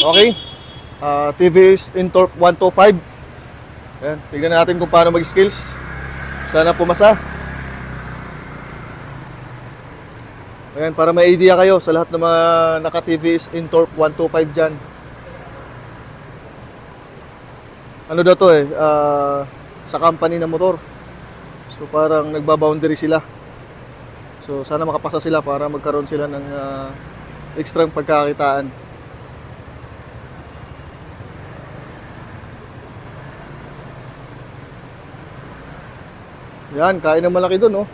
Okay. Ah, TVS Intorq 125. Ayan, tignan natin kung paano mag-skills. Sana pumasa. Ayan, para may idea kayo sa lahat ng mga naka-TVS Intorq 125 dyan. Ano daw to eh, ah, sa company ng motor. So parang nagbaboundary sila. So sana makapasa sila para magkaroon sila ng ah, extra pagkakitaan. Yan, kain ng malaki doon, oh.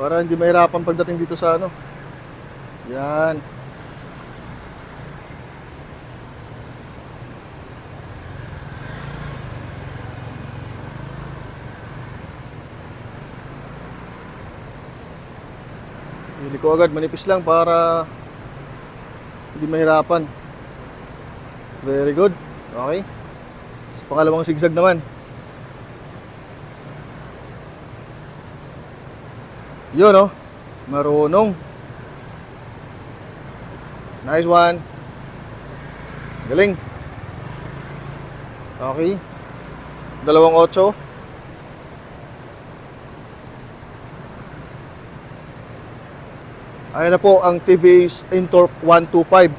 Para hindi mahirapan pagdating dito sa ano. Yan. Hili ko agad, manipis lang para hindi mahirapan. Very good. Okay. Sa pangalawang zigzag naman. Yun oh. Marunong. Nice one. Galing. Okay. Dalawang otso. Ayan na po ang TVS Intorq 125.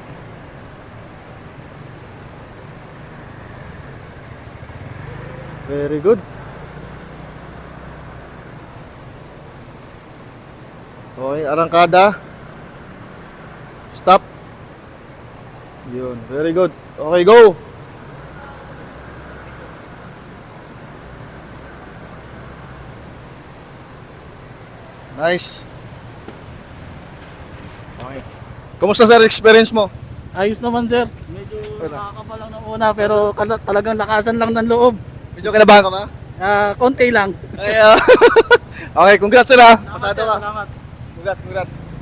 Very good. Okay, arangkada. Stop. Yun, very good. Okay, go. Nice. Okay. Kumusta sir experience mo? Ayos naman sir. Medyo nakakapa lang ng una pero kala- talagang lakasan lang ng loob. Medyo kinabahan ka ba? Ah, konti lang. Ay, ah. okay, congrats sir ah. Pasado ka. Salamat. Congrats, congrats.